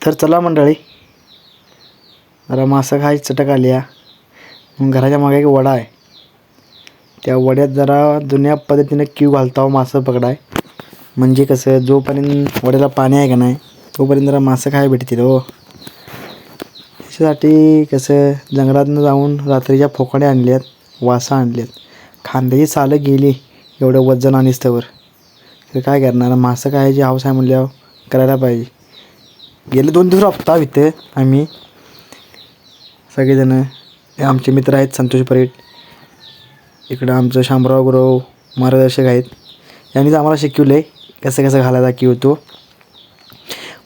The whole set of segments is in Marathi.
तर चला मंडळी. जरा मासं खायची चटक आली या. मग घराच्या मागे एक वडा आहे. त्या वड्यात जरा जुन्या पद्धतीनं क्यू घालतो मासं पकडाय. म्हणजे कसं जोपर्यंत वड्याला पाणी आहे का नाही तोपर्यंत जरा मासं खायला भेटतील हो. त्याच्यासाठी कसं जंगलातनं जाऊन रात्रीच्या फोकाड्या आणल्यात वासा आणल्यात खांद्याची सालं गेली एवढं वजन आणिस्तवर तर काय करणार? मासं खायची हौस आहे म्हणल्यावर करायला पाहिजे. गेले दोन दिवस राबता इथे. आम्ही सगळेजणं. हे आमचे मित्र आहेत संतोष परेट इकडं आमचं शामराव गुरव मार्गदर्शक आहेत. यांनीच आम्हाला शिकवलं आहे कसं कसं घालायचा की होतो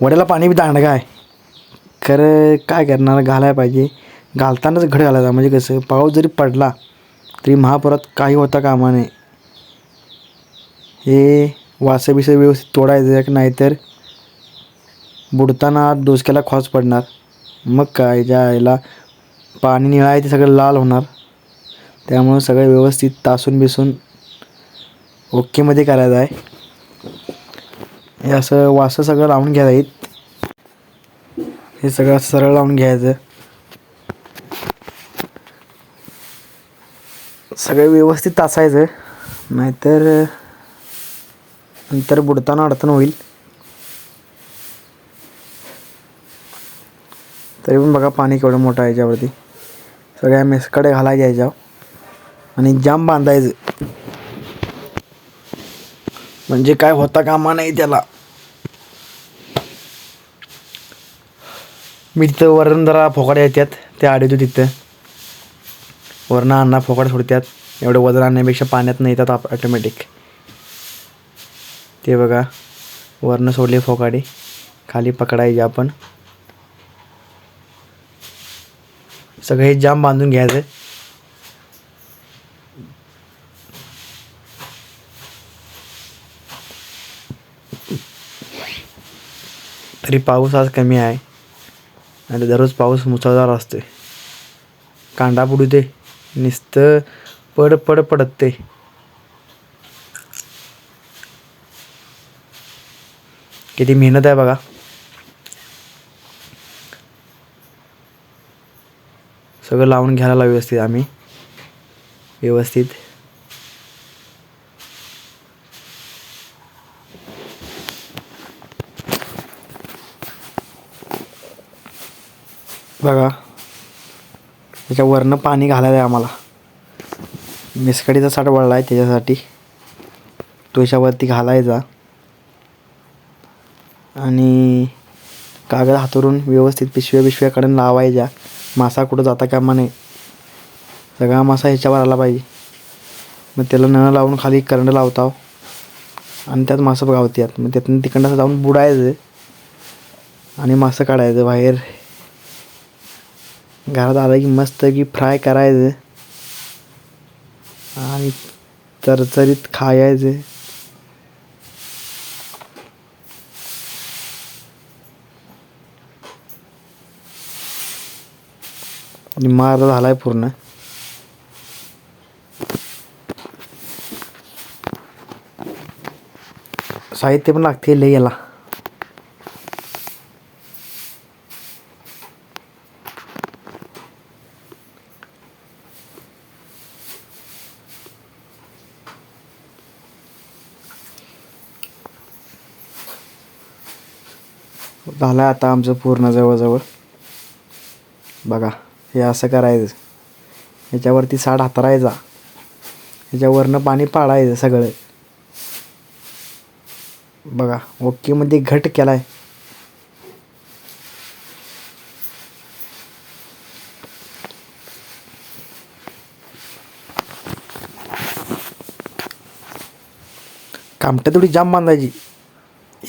वड्याला पाणी बी दांडगा आहे. खरं काय करणार घालायला पाहिजे. घालतानाच घड घालायचा. म्हणजे कसं पाऊस जरी पडला तरी महापुरात काही होता कामा नये. हे वासं बिसं व्यवस्थित तोडायचं नाहीतर बुडताना डोसक्याला खॉस पडणार. मग काय ज्या याला पाणी निळा आहे ते सगळं लाल होणार. त्यामुळं सगळं व्यवस्थित तासून बिसून ओकेमध्ये करायचं आहे. हे असं वासं सगळं लावून घ्यायचं हे सगळं सरळ लावून घ्यायचं. सगळं व्यवस्थित तासायचं. नाहीतर नंतर बुडताना अडचण होईल. तरी पण बघा पाणी केवढं मोठं आहे याच्यावरती. सगळ्या मेसकडे घालायच्या याच्यावर आणि जाम बांधायचं. म्हणजे काय होता कामा नाही त्याला. मी तिथं वरण जरा फोकाड्या येतात ते आडवतो तिथं. वरणं अण्णा फोकाड सोडतात एवढं वजन आणण्यापेक्षा पाण्यात नाही येतात आप ऑटोमॅटिक ते बघा. वरणं सोडले फोकाडे. खाली पकडायचे आपण. सगळं हे जाम बांधून घ्यायचं. तरी पाऊस आज कमी आहे. आणि दररोज पाऊस मुसळधार असते कांदा बुडू दे नुसतं पड पड पडत. ते किती मेहनत आहे बघा. सगळं लावून घ्यायला व्यवस्थित आम्ही. व्यवस्थित. बघा. त्याच्या वरनं पाणी घालायला आहे आम्हाला. मिसकडीचा साठ वळला आहे त्याच्यासाठी. तो घालायचा. आणि कागद हातरून व्यवस्थित पिशव्या पिशव्याकडून लावायच्या. मासा कुठं जाता कामा नये. सगळा मासा ह्याच्यावर आला पाहिजे. मग त्याला नळ लावून खाली करंट लावताव. आणि त्यात मासं गावतात मग त्यातून तिकडनं जाऊन बुडायचं. आणि मासं काढायचं बाहेर. घरात आलं की मस्त की फ्राय करायचं. आणि चरचरीत खायचं. मार झालाय पूर्ण. साहित्य पण लागते लई याला. झालं आता आमचं पूर्ण जवळजवळ. बघा. हे असं करायचं. ह्याच्यावरती साड हातरायचा. ह्याच्यावरनं पाणी पाडायचं सगळं. बघा ओकेमध्ये घट केलाय. कामट्या थोडी जाम बांधायची.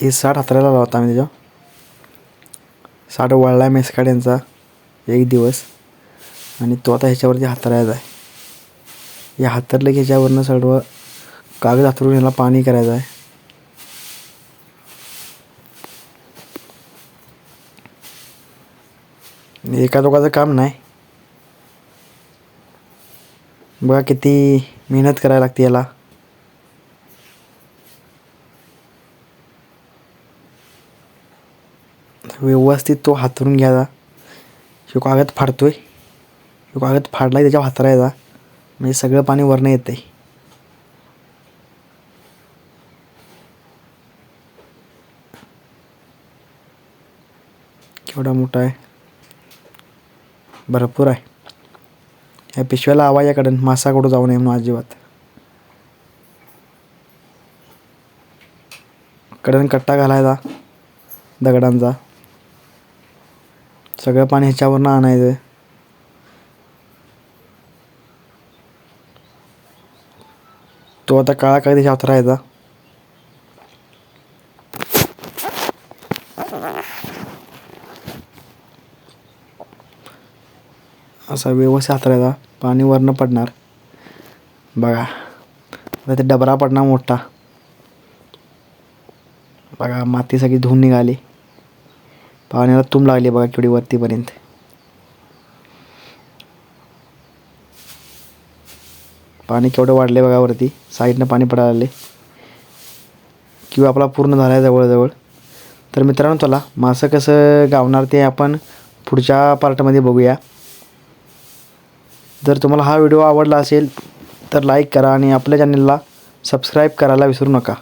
हे साठ हातरायला लावता आम्ही त्याच्या साठ वळला मेसकाड्यांचा एक दिवस. आणि तो आता ह्याच्यावरती हातरायचा आहे. या हातरलं की ह्याच्यावरनं सर्व कागद हातरून ह्याला पाणी करायचं आहे. एका दोघाचं काम नाही. बघा किती मेहनत करायला लागते याला. व्यवस्थित तो हातरून घ्यायचा. शिव कागद फाडतोय. शिव कागद फाडला आहे त्याच्यावर हातरायचा म्हणजे सगळं पाणी वरनं आहे केवढा मोठा आहे. भरपूर आहे. या पिशव्याला आवाज आहे कडन. मासा कुठं जाऊ नये म्हणून अजिबात. कडन कट्टा घालायचा दगडांचा. सगळं पाणी ह्याच्यावरनं आणायचं. तो आता काळा कागदी ह्याच्यावर राहायचा असा व्यवस्थित हातरायचा पाणी वरनं पडणार. बघा. आता ते डबरा पडणार मोठा. बघा माती सगळी धुवून निघाली. पाण्याला तुंब लागली बघा केवढी वरतीपर्यंत पाणी केवढं वाढले बघा वरती. साईडनं पाणी पडायला किंवा आपला पूर्ण झाला आहे जवळजवळ. तर मित्रांनो चला मासं कसं गावणार ते आपण पुढच्या पार्टमध्ये बघूया. जर तुम्हाला हा व्हिडिओ आवडला असेल तर लाईक करा आणि आपल्या चॅनलला सबस्क्राईब करायला विसरू नका.